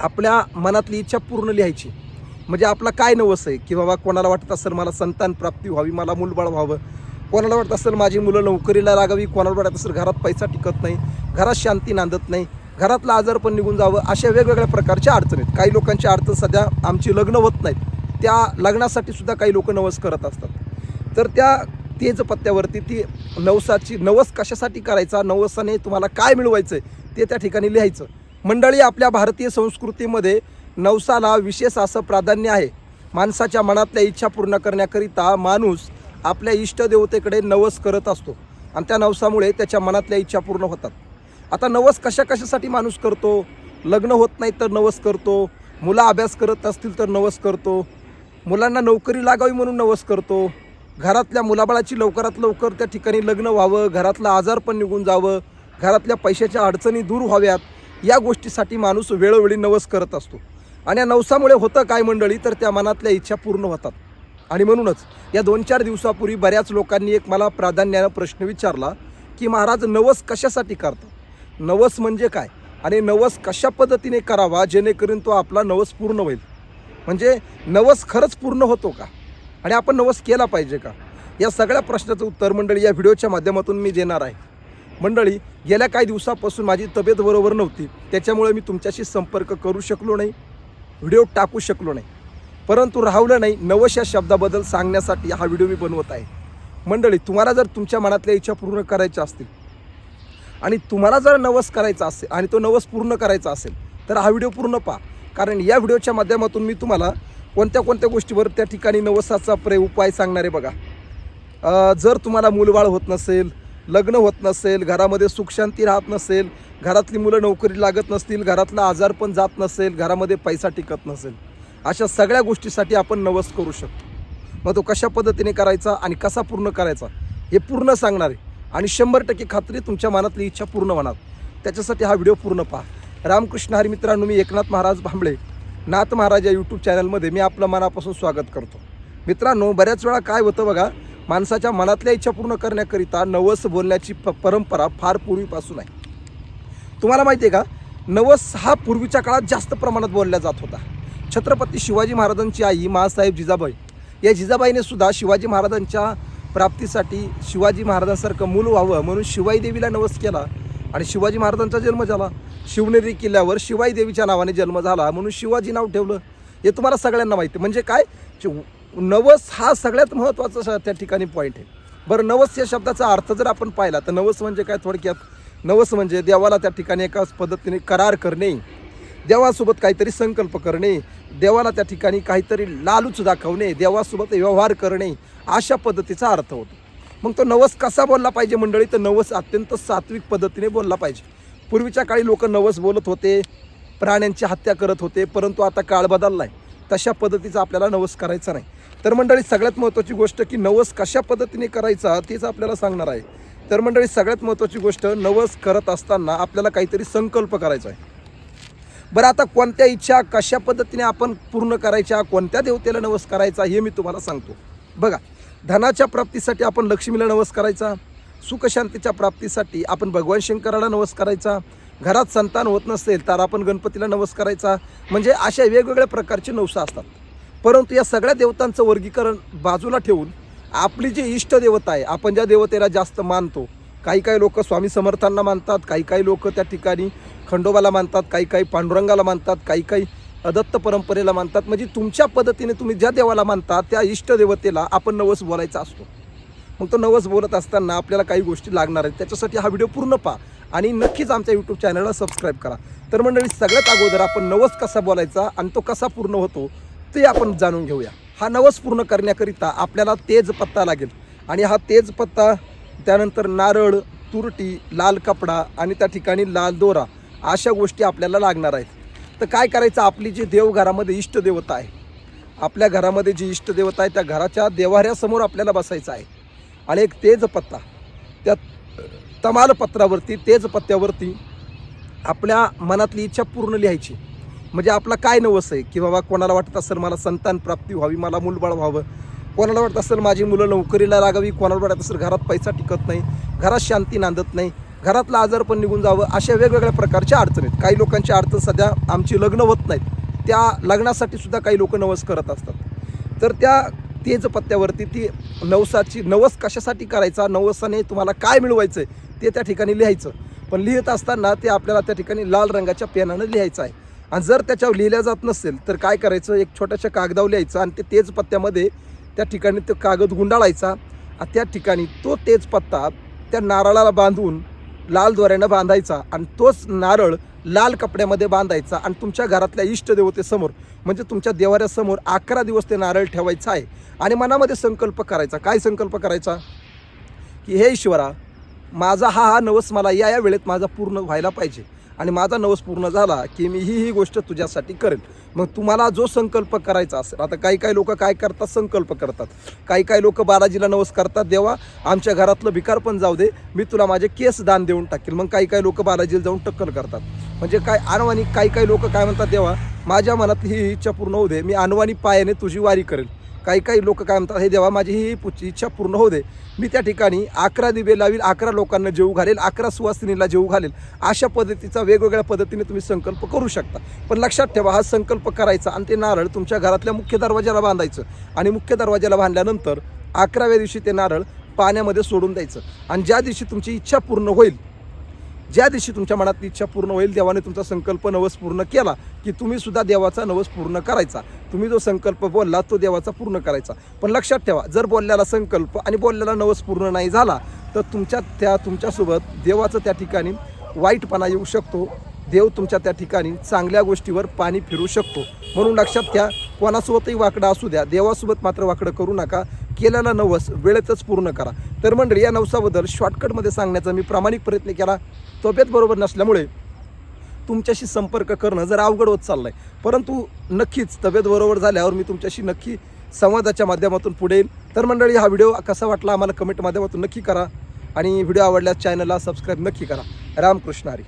आपल्या मनातली इच्छा पूर्ण लिहायची. म्हणजे आपला काय नवस आहे? की बाबा कोणाला वाटत असेल मला संतान प्राप्ती व्हावी मला मूलबाळ व्हावं. कोणाला वाटत असेल माझी मुलं नोकरीला लागावी कोणाला वाटत असेल घरात पैसा टिकत नाही घरात शांती नांदत नाही घरातलं आजार पण निघून जावं अशा वेगवेगळ्या प्रकारच्या अडचणी आहेत. काही लोकांची अडचण सध्या आमची लग्न होत नाहीत. त्या लग्नासाठी सुद्धा काही लोक नवस करत असतात. तर त्या तेज पत्त्यावरती ती नवसाची नवस कशासाठी करायचा नवसाने तुम्हाला काय मिळवायचं आहे ते त्या ठिकाणी लिहायचं. मंडळी आपल्या भारतीय संस्कृतीमध्ये नवसाला विशेष असं प्राधान्य आहे. माणसाच्या मनातल्या इच्छा पूर्ण करण्याकरिता माणूस आपल्या इष्टदेवतेकडे नवस करत असतो आणि त्या नवसामुळे त्याच्या मनातल्या इच्छा पूर्ण होतात. आता नवस कशा कशासाठी माणूस करतो? लग्न होत नाही तर नवस करतो मुलं अभ्यास करत असतील तर नवस करतो मुलांना नोकरी लागावी म्हणून नवस करतो घरातल्या मुलाबाळाची लवकरात लवकर त्या ठिकाणी लग्न व्हावं घरातलं आजार पण निघून जावं घरातल्या पैशाच्या अडचणी दूर व्हाव्यात या गोष्टीसाठी माणूस वेळोवेळी नवस करत असतो. आणि या नवसामुळे होतं काय मंडळी? तर त्या मनातल्या इच्छा पूर्ण होतात. आणि म्हणूनच या दोन चार दिवसापूर्वी बऱ्याच लोकांनी एक मला प्राधान्यानं प्रश्न विचारला की महाराज नवस कशासाठी करतात नवस म्हणजे काय? आणि नवस कशा पद्धतीने करावा जेणेकरून तो आपला नवस पूर्ण होईल? म्हणजे नवस खरंच पूर्ण होतो का? आणि आपण नवस केला पाहिजे का? या सगळ्या प्रश्नाचं उत्तर मंडळी या व्हिडिओच्या माध्यमातून मी देणार आहे. मंडळी गेल्या काही दिवसापासून माझी तब्येत बरोबर नव्हती. त्याच्यामुळे मी तुमच्याशी संपर्क करू शकलो नाही व्हिडिओ टाकू शकलो नाही. परंतु राहुलं नाही नवस या शब्दाबद्दल सांगण्यासाठी हा व्हिडिओ मी बनवत आहे. मंडळी तुम्हाला जर तुमच्या मनातल्या इच्छा पूर्ण करायच्या असतील आणि तुम्हाला जर नवस करायचा असेल आणि तो नवस पूर्ण करायचा असेल तर हा व्हिडिओ पूर्ण पहा. कारण या व्हिडिओच्या माध्यमातून मी तुम्हाला कोणत्या कोणत्या गोष्टीवर त्या ठिकाणी नवसाचा प्रे उपाय सांगणार आहे बघा. जर तुम्हाला मूलबाळ होत नसेल लग्न होत नसेल घरामध्ये सुखशांती राहत नसेल घरातली मुलं नोकरी लागत नसतील घरातला आजार पण जात नसेल घरामध्ये पैसा टिकत नसेल अशा सगळ्या गोष्टीसाठी आपण नवस करू शकतो. मग तो कशा पद्धतीने करायचा आणि कसा पूर्ण करायचा हे पूर्ण सांगणार आहे. आणि शंभर टक्के खात्री तुमच्या मनातली इच्छा पूर्ण होणार. त्याच्यासाठी हा व्हिडिओ पूर्ण पहा. रामकृष्ण हरी मित्रांनो मी एकनाथ महाराज भांबळे नाथ महाराज या यूट्यूब चॅनलमध्ये मी आपलं मनापासून स्वागत करतो. मित्रांनो बऱ्याच वेळा काय होतं बघा माणसाच्या मनातल्या इच्छा पूर्ण करण्याकरिता नवस बोलण्याची प परंपरा फार पूर्वीपासून आहे. तुम्हाला माहिती आहे का? नवस हा पूर्वीच्या काळात जास्त प्रमाणात बोलला जात होता. छत्रपती शिवाजी महाराजांची आई माँसाहेब जिजाबाई. या जिजाबाईने सुद्धा शिवाजी महाराजांच्या प्राप्तीसाठी शिवाजी महाराजांसारखं मूल व्हावं म्हणून शिवाई देवीला नवस केला आणि शिवाजी महाराजांचा जन्म झाला. शिवनेरी किल्ल्यावर शिवाई देवीच्या नावाने जन्म झाला म्हणून शिवाजी नाव ठेवलं. हे तुम्हाला सगळ्यांना माहिती. आहे. म्हणजे काय? नवस हा सगळ्यात महत्त्वाचा त्या ठिकाणी पॉईंट आहे. बरं नवस या शब्दाचा अर्थ जर आपण पाहिला तर नवस म्हणजे काय थोडक्यात? नवस म्हणजे देवाला त्या ठिकाणी एकाच पद्धतीने करार करणे देवासोबत काहीतरी संकल्प करणे देवाला त्या ठिकाणी काहीतरी लालूच दाखवणे देवासोबत व्यवहार करणे अशा पद्धतीचा अर्थ होतो. मग तो नवस कसा बोलला पाहिजे मंडळी? तर नवस अत्यंत सात्विक पद्धतीने बोलला पाहिजे. पूर्वीच्या काळी लोक नवस बोलत होते प्राण्यांची हत्या करत होते परंतु आता काळ बदलला आहे तशा पद्धतीचा आपल्याला नवस करायचा नाही. तर मंडळी सगळ्यात महत्त्वाची गोष्ट की नवस कशा पद्धतीने करायचा तेच आपल्याला सांगणार आहे. तर मंडळी सगळ्यात महत्त्वाची गोष्ट नवस करत असताना आपल्याला काहीतरी संकल्प करायचा आहे. बरं आता कोणत्या इच्छा कशा पद्धतीने आपण पूर्ण करायच्या कोणत्या देवतेला नवस करायचा हे मी तुम्हाला सांगतो. बघा धनाच्या प्राप्तीसाठी आपण लक्ष्मीला नवस करायचा सुखशांतीच्या प्राप्तीसाठी आपण भगवान शंकराला नवस करायचा घरात संतान होत नसेल तर आपण गणपतीला नवस करायचा म्हणजे अशा वेगवेगळ्या प्रकारचे नवसा असतात. परंतु या सगळ्या देवतांचं वर्गीकरण बाजूला ठेवून आपली जी इष्ट देवता आहे आपण ज्या देवतेला जास्त मानतो काही काही लोक स्वामी समर्थांना मानतात काही काही लोक त्या ठिकाणी खंडोबाला मानतात काही काही पांडुरंगाला मानतात काही काही दत्त परंपरेला मानतात. म्हणजे तुमच्या पद्धतीने तुम्ही ज्या देवाला मानता त्या इष्ट देवतेला आपण नवस बोलायचा असतो. मग तो नवस बोलत असताना आपल्याला काही गोष्टी लागणार आहेत. त्याच्यासाठी हा व्हिडिओ पूर्ण पहा आणि नक्कीच आमच्या यूट्यूब चॅनलला सबस्क्राईब करा. तर मंडळी सगळ्यात अगोदर आपण नवस कसा बोलायचा आणि तो कसा पूर्ण होतो ते आपण जाणून घेऊया. हा नवस पूर्ण करण्याकरिता आपल्याला तेज पत्ता लागेल. आणि हा तेज पत्ता त्यानंतर नारळ तुरटी लाल कपडा आणि त्या ठिकाणी लाल दोरा अशा गोष्टी आपल्याला लागणार आहेत. तर काय करायचं? आपली जी देवघरामध्ये इष्टदेवता आहे आपल्या घरामध्ये जी इष्टदेवता आहे त्या घराच्या देवाऱ्यासमोर आपल्याला बसायचं आहे. आणि एक तेजपत्ता त्या तमालपत्रावरती तेजपत्त्यावरती आपल्या मनातली इच्छा पूर्ण लिहायची. म्हणजे आपला काय नवस आहे? की बाबा कोणाला वाटत असेल मला संतान प्राप्ती व्हावी मला मूलबाळ व्हावं? कोणाला वाटत असेल माझी मुलं नोकरीला लागावी? कोणाला वाटत असेल घरात पैसा टिकत नाही? घरात शांती नांदत नाही? घरातला आजार पण निघून जावं? अशा वेगवेगळ्या प्रकारच्या अडचणी आहेत. काही लोकांची अडचण सध्या आमची लग्न होत नाहीत. त्या लग्नासाठी सुद्धा काही लोक नवस करत असतात. तर त्या तेज पत्त्यावरती ती नवसाची नवस कशासाठी करायचा? नवसाने तुम्हाला काय मिळवायचं आहे ते त्या ठिकाणी लिहायचं. पण लिहित असताना ते आपल्याला त्या ठिकाणी लाल रंगाच्या पेनानं लिहायचं आहे. आणि जर त्याच्यावर लिहिल्या जात नसेल तर काय करायचं? एक छोट्याशा कागदावर लिहायचं आणि ते तेज पत्त्यामध्ये त्या ठिकाणी तो कागद गुंडाळायचा आणि त्या ठिकाणी तो तेज पत्ता त्या नारळाला बांधून लाल दोऱ्यानं बांधायचा आणि तोच नारळ लाल कपड्यामध्ये बांधायचा आणि तुमच्या घरातल्या इष्टदेवतेसमोर म्हणजे तुमच्या देवाऱ्यासमोर अकरा दिवस ते नारळ ठेवायचा आहे. आणि मनामध्ये संकल्प करायचा. काय संकल्प करायचा? की हे ईश्वरा माझा हा हा नवस मला या या वेळेत माझा पूर्ण व्हायला पाहिजे. आणि माझा नवस पूर्ण झाला की मी ही ही गोष्ट तुझ्यासाठी करेन. मग तुम्हाला जो संकल्प करायचा असेल आता काही काही लोक काय करतात? संकल्प करतात. काही काही लोक बालाजीला नवस करतात देवा आमच्या घरातलं भिकार पण जाऊ दे मी तुला माझे केस दान देऊन टाकेल मग काही काही लोक बालाजीला जाऊन टक्कल करतात. म्हणजे काय अनवाणी काही काही लोक काय म्हणतात देवा माझ्या मनात ही इच्छा पूर्ण होऊ दे मी अनवाणी पायाने तुझी वारी करेल काही काही लोक काय म्हणतात हे देवा माझी ही पुढची इच्छा पूर्ण होऊ दे. मी त्या ठिकाणी अकरा दिवे लावील अकरा लोकांना जेऊ घालेल अकरा सुवासिनीला जेऊ घालेल. अशा पद्धतीचा वेगवेगळ्या पद्धतीने तुम्ही संकल्प करू शकता. पण लक्षात ठेवा हा संकल्प करायचा आणि ते नारळ तुमच्या घरातल्या मुख्य दरवाजाला बांधायचं आणि मुख्य दरवाजाला बांधल्यानंतर अकराव्या दिवशी ते नारळ पाण्यामध्ये सोडून द्यायचं. आणि ज्या दिवशी तुमची इच्छा पूर्ण होईल ज्या दिवशी तुमच्या मनातली इच्छा पूर्ण होईल देवाने तुमचा संकल्प नवस पूर्ण केला की तुम्ही सुद्धा देवाचा नवस पूर्ण करायचा. तुम्ही जो संकल्प बोलला तो देवाचा पूर्ण करायचा. पण लक्षात ठेवा जर बोलल्याला संकल्प आणि बोललेला नवस पूर्ण नाही झाला तर तुमच्या त्या तुमच्यासोबत देवाचं त्या ठिकाणी वाईटपणा येऊ शकतो. देव तुमच्या त्या ठिकाणी चांगल्या गोष्टीवर पाणी फिरू शकतो. म्हणून लक्षात घ्या कोणासोबतही वाकडं असू द्या देवासोबत मात्र वाकडं करू नका. केलेला नवस वेळेतच पूर्ण करा. तर मंडळी या नवसाबद्दल शॉर्टकटमध्ये सांगण्याचा मी प्रामाणिक प्रयत्न केला. तब्येत बरोबर नसल्यामुळे तुमच्याशी संपर्क करणं जर अवघड होत चाललं आहे परंतु नक्कीच तब्येत बरोबर झाल्यावर मी तुमच्याशी नक्की संवादाच्या माध्यमातून पुढे येईल तर मंडळी हा व्हिडिओ कसा वाटला आम्हाला कमेंट माध्यमातून नक्की करा आणि व्हिडिओ आवडल्यास चॅनलला सबस्क्राईब नक्की करा. रामकृष्ण हरी.